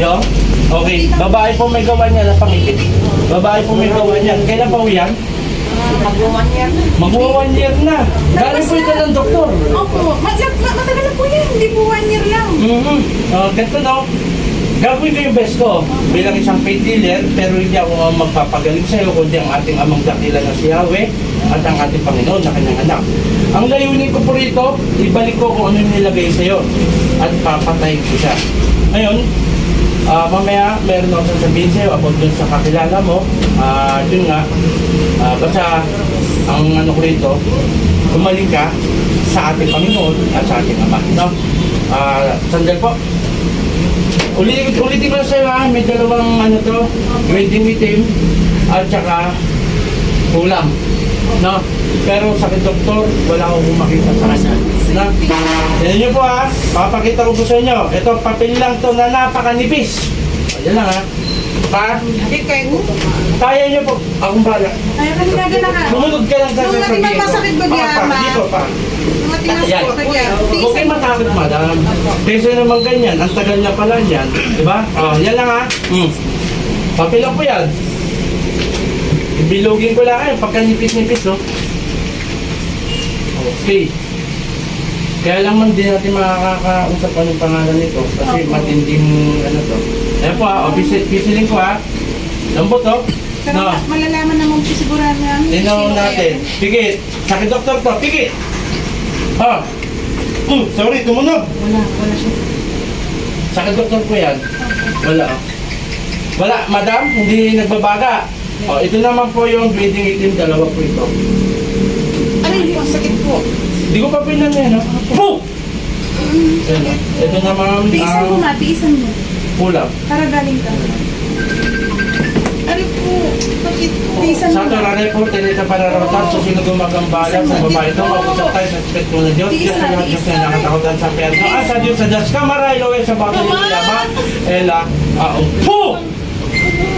Yo? Okay. Babae po may gawa niya na pangipit. Babae po may gawa niya. Kailan pa po yan? Mag-one year na. Magwa one year na. Galing po ito ng doktor. Opo, matagal na po yan. Hindi po one year lang. Mm-hmm. Uh, ganito no. Gagawin ko yung best ko bilang isang paid dealer pero hindi ako ang magpapagaling sa iyo kundi ang ating amang dakila na si Yahweh at ang ating Panginoon na kanyang anak. Ang layunin ko po rito, ibalik ko kung ano yung nilagay sa iyo at papatayin ko siya. Ngayon, ah, mamaya meron ako sasabihin sa iyo about dun sa kakilala mo. Ah, yun nga, ah, basta ang ano ko rito, gumaling ka sa ating Panginoon at sa ating Ama. No? Ah, sandal po. Ulitin, ulitin ko na sa'yo ha, may dalawang ano to, wedding itim at saka kulang. No? Pero sa akin, doktor, wala akong makita sa kanya. Na? Yan nyo po ha, papakita ko po sa inyo. Ito, papel lang to na napakanipis. Ayan lang ha. Pa, Hindi kayo. kaya nyo po. Akong bala. Ay, kasi nga gana ka. Lumunod ka lang sa Nung sasabihin mati ko. masakit ba Pa, niya, ma? dito pa. Matinas Yan. po kaya. Huwag kayo matakot, madam. Kasi naman ganyan, ang tagal niya pala niyan. Di ba? Oh, yan lang ha. Hmm. Papel lang po yan. Ibilogin ko lang kayo pagka nipis-nipis, no? Okay. Kaya lang man din natin makakausap anong pangalan nito kasi Opo. matinding ano to. Ayan po ha, o pisilin ko ha. Lambot to. Pero No. ma- malalaman naman po siguro namin. Tinaw sino natin. Pigit. Sakit doktor to. Pigit. Ha. Hmm, sorry, tumunog. Wala, wala siya. Sakit doktor po yan. Wala. oh. Wala, madam, hindi nagbabaga. O, ito naman po yung bleeding itim, dalawa po ito. Aray, po, sakit po. Hindi ko pa pinan yan, no? Po! Yan, oh. Ito naman Tiisan mo ang nga, tiisan mo. kulang. Para galing ka. Aray po, bakit? Tiisan mo Sa nga. po, tinita para rawatan sa sino gumagambala sa babae ito. Mag-usap tayo sa respeto ng Diyos. Diyos sa lahat Diyos na nakatakotan sa perno. At sa Diyos sa Diyos, kamaray, lowe sa bato ng yaba. Ela, aong. Po!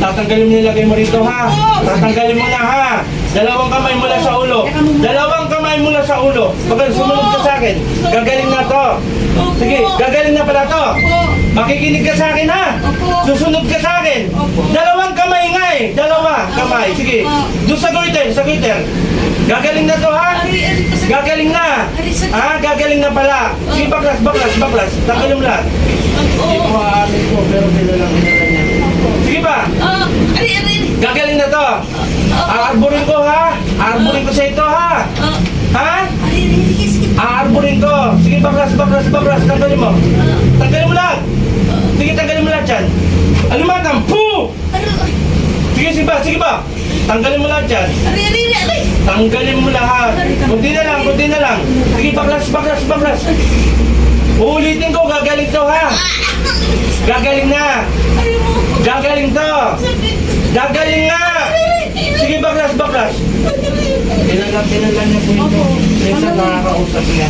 Tatanggalin mo nilagay mo rito ha. Tatanggalin mo na ha. Dalawang kamay mula sa ulo. Dalawang kamay mula sa ulo. Pag sumunod ka sa akin, gagaling na to. Sige, gagaling na pala to. Makikinig ka sa akin ha. Susunod ka sa akin. Dalawang kamay nga eh. Dalawa kamay. Sige. Doon sa goiter, sa goiter. Gagaling na to ha. Gagaling na. Ha? Gagaling na pala. Sige, baklas, baklas, baklas. Tanggalin mo lahat. Hindi ko aamin ko, pero nilalang nilalang niya. Sige? Ah, aray, aray, aray. Gagaling na to. Aarborin ko ha. Aarborin ko sa ito ha. Ah, Ha? aray, aray, aray, sige. Aarborin ko. Sige, baklas, baklas, baklas. Tanggalin mo. Tanggalin mo lahat. Sige, tanggalin mo lahat yan. Alumatang. Poo! Aray, aray, Sige, sige ba? Sige ba? Tanggalin mo lahat yan. aray, aray, aray. Tanggalin mo lahat. Kunti na lang, kunti na lang. Sige, baklas, baklas, baklas. Uulitin ko, gagaling to ha. Gagaling na. Aray mo, Gagaling to. sakit. Gagaling na. Sige, baklas, baklas. Pinalang, pinalang niya po ito. Minsan nakakausap niya.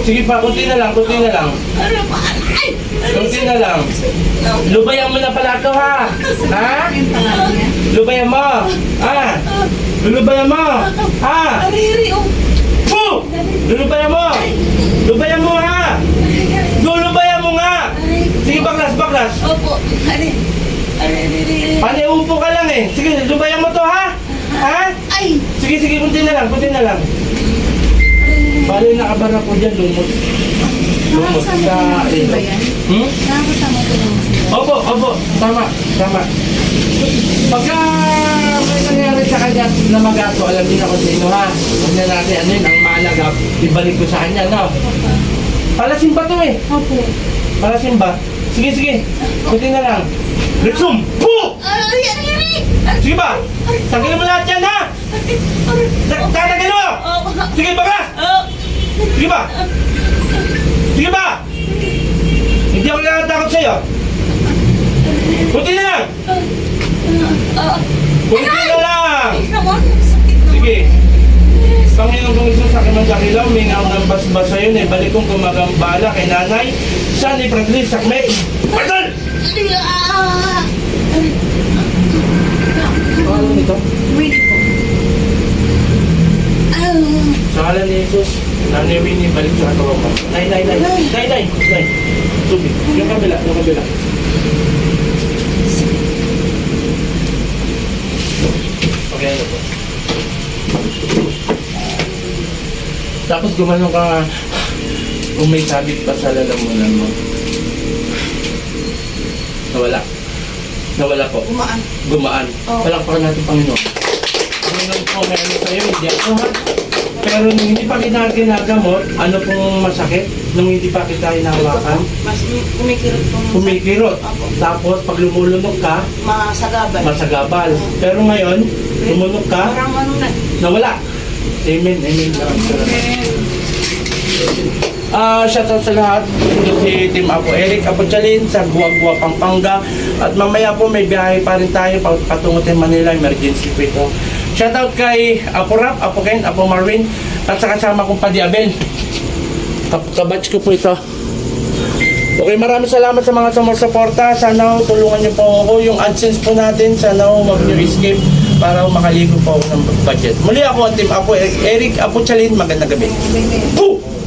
Sige pa, kunti na lang, kunti na lang. Aray mo, aray. Kunti na lang. Lubayan mo na pala to ha. Ha? Lubayan mo. Ha? Lulubayan mo. Ha? Aray, oh. Po! Lulubayan mo. Lubayan mo ha. Lulubayan mo nga. Sige, baklas, baklas. Opo, ka lang eh. Sige, lubayan mo to ha. Ha? Ay! Sige, sige, kunti na lang, kunti na lang. Bali, nakabara po dyan, lumot. Lumot Nakakasama sa... ko ba yan? Hmm? Nakakasama ko naman sila. Opo, opo. Tama, tama. Pagka may nangyari sa kanya na magato, alam niyo na kung sino ha. Huwag na natin ano yun, ang mahalaga, ibalik ko sa kanya, no? Palasin ba to eh? Opo. Palasin ba? Sige, sige. Kunti na lang. Rexum! Po! Aray, aray, aray! Sige ba? Tanggalin mo lahat yan ha! Ta- Tatanggalin mo! Sige ba? Oh, Sige ba? Sige ba? Hindi ako nakatakot sa'yo. Kunti na lang! Kunti na lang! Sige. Panginoon kong Isus sa kimang dakilaw, mingaw ng basbas sa'yo, na ibalik kong gumagambala kay nanay, sa ni Francis Sakmek. nito? Willie po. Sa ngalan ni Jesus, naniwin ni balik sa katawan mo. Nay, nay, nay. Nay, nay, nay. Tubig. Yung kabila, yung kabila. Okay, ano po? Tapos gumano ka kung may sabit pa sa lalamunan mo. Nawala. So, Nawala po. Umaan. Gumaan. Oo. Palakpakan natin, Panginoon. Panginoon po, meron sa'yo, hindi ako ha. Pero nung hindi pa kita ginagamot, ano pong masakit? Nung hindi pa kita hinahawakan? Mas kumikirot po. Kumikirot. Opo. Tapos pag lumulunok ka, Masagabal. masagabal. Pero ngayon, lumunok ka, Parang ano na. nawala. Amen, amen. Maraming salamat. Ah, shoutout sa lahat. Ito si Team Apo Eric Apo Chalin sa Guagua, Pampanga. At mamaya po may biyahe pa rin tayo pa- patungo tayo Manila. Emergency po ito. Shoutout kay Apo Rap, Apo Ken, Apo Marvin. At sa kasama kong Padi Abel. Kabatch ko po ito. Okay, maraming salamat sa mga sumusuporta. Sana ho, tulungan niyo po ako. Yung AdSense po natin, sana ho, mag niyo escape para ho makaligo po ako ng budget. Muli ako ang Team Apo Eric, Apo Chalin. Magandang gabi. Boom!